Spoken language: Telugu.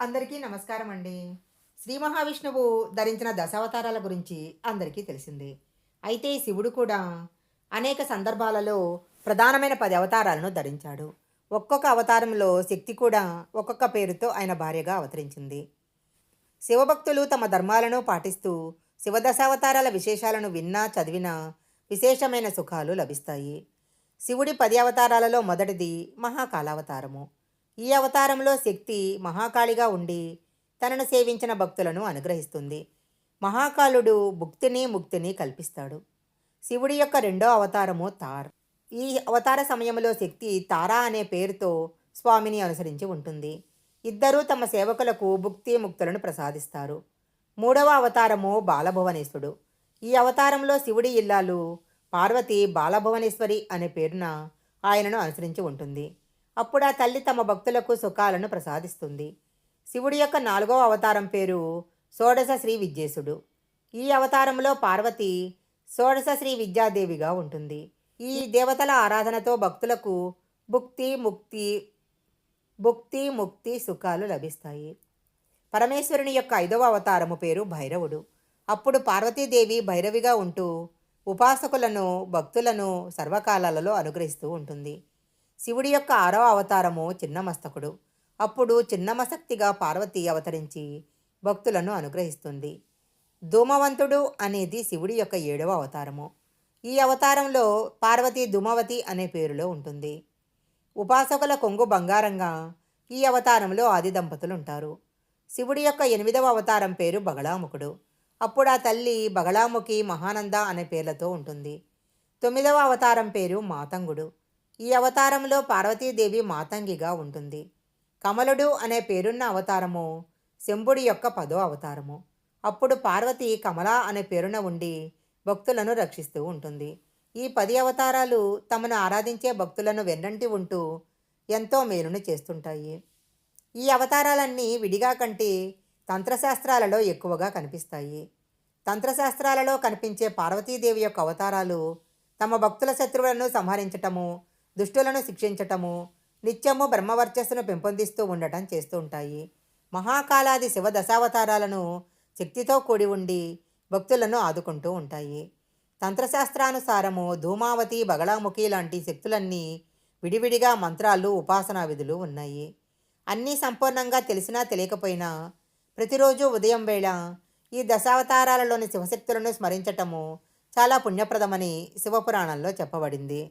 అందరికీ నమస్కారం అండి శ్రీ మహావిష్ణువు ధరించిన దశావతారాల గురించి అందరికీ తెలిసిందే. అయితే శివుడు కూడా అనేక సందర్భాలలో ప్రధానమైన పది అవతారాలను ధరించాడు. ఒక్కొక్క అవతారంలో శక్తి కూడా ఒక్కొక్క పేరుతో ఆయన భార్యగా అవతరించింది. శివభక్తులు తమ ధర్మాలను పాటిస్తూ శివదశావతారాల విశేషాలను విన్నా చదివినా విశేషమైన సుఖాలు లభిస్తాయి. శివుడి పది అవతారాలలో మొదటిది మహాకాలావతారము. ఈ అవతారంలో శక్తి మహాకాళిగా ఉండి తనను సేవించిన భక్తులను అనుగ్రహిస్తుంది. మహాకాలుడు భుక్తిని ముక్తిని కల్పిస్తాడు. శివుడి యొక్క రెండో అవతారము తార్. ఈ అవతార సమయంలో శక్తి తారా అనే పేరుతో స్వామిని అనుసరించి ఉంటుంది. ఇద్దరూ తమ సేవకులకు భుక్తి ముక్తులను ప్రసాదిస్తారు. మూడవ అవతారము బాలభువనేశ్వరుడు. ఈ అవతారంలో శివుడి ఇల్లాలు పార్వతి బాలభువనేశ్వరి అనే పేరున ఆయనను అనుసరించి ఉంటుంది. అప్పుడు ఆ తల్లి తమ భక్తులకు సుఖాలను ప్రసాదిస్తుంది. శివుడి యొక్క నాలుగవ అవతారం పేరు షోడశ శ్రీ విద్యేశుడు ఈ అవతారంలో పార్వతి షోడశ శ్రీ విద్యాదేవిగా ఉంటుంది. ఈ దేవతల ఆరాధనతో భక్తులకు భుక్తి ముక్తి భుక్తి ముక్తి సుఖాలు లభిస్తాయి. పరమేశ్వరుని యొక్క ఐదవ అవతారము పేరు భైరవుడు. అప్పుడు పార్వతీదేవి భైరవిగా ఉంటూ ఉపాసకులను భక్తులను సర్వకాలాలలో అనుగ్రహిస్తూ ఉంటుంది. శివుడి యొక్క ఆరవ అవతారము చిన్నమస్తకుడు. అప్పుడు చిన్నమశక్తిగా పార్వతి అవతరించి భక్తులను అనుగ్రహిస్తుంది. ధూమవంతుడు అనేది శివుడి యొక్క ఏడవ అవతారము. ఈ అవతారంలో పార్వతి ధూమవతి అనే పేరులో ఉంటుంది. ఉపాసకుల కొంగు బంగారంగా ఈ అవతారంలో ఆది దంపతులు ఉంటారు శివుడి యొక్క ఎనిమిదవ అవతారం పేరు బగళాముఖుడు. అప్పుడు ఆ తల్లి బగళాముఖి మహానంద అనే పేర్లతో ఉంటుంది. తొమ్మిదవ అవతారం పేరు మాతంగుడు. ఈ అవతారంలో పార్వతీదేవి మాతంగిగా ఉంటుంది. కమలుడు అనే పేరున్న అవతారము శంభుడి యొక్క పదో అవతారము. అప్పుడు పార్వతి కమల అనే పేరున ఉండి భక్తులను రక్షిస్తూ ఉంటుంది. ఈ పది అవతారాలు తమను ఆరాధించే భక్తులను వెన్నంటి ఉంటూ ఎంతో మేలును చేస్తుంటాయి. ఈ అవతారాలన్నీ విడిగా కంటే తంత్రశాస్త్రాలలో ఎక్కువగా కనిపిస్తాయి. తంత్రశాస్త్రాలలో కనిపించే పార్వతీదేవి యొక్క అవతారాలు తమ భక్తుల శత్రువులను సంహరించటము దుష్టులను శిక్షించటము నిత్యము బ్రహ్మవర్చస్సును పెంపొందిస్తూ ఉండటం చేస్తూ ఉంటాయి. మహాకాలాది శివ దశావతారాలను శక్తితో కూడి ఉండి భక్తులను ఆదుకుంటూ ఉంటాయి. తంత్రశాస్త్రానుసారము ధూమావతి బగళాముఖి లాంటి శక్తులన్నీ విడివిడిగా మంత్రాలు ఉపాసనా విధులు ఉన్నాయి. అన్నీ సంపూర్ణంగా తెలిసినా తెలియకపోయినా ప్రతిరోజు ఉదయం వేళ ఈ దశావతారాలలోని శివశక్తులను స్మరించటము చాలా పుణ్యప్రదమని శివపురాణంలో చెప్పబడింది.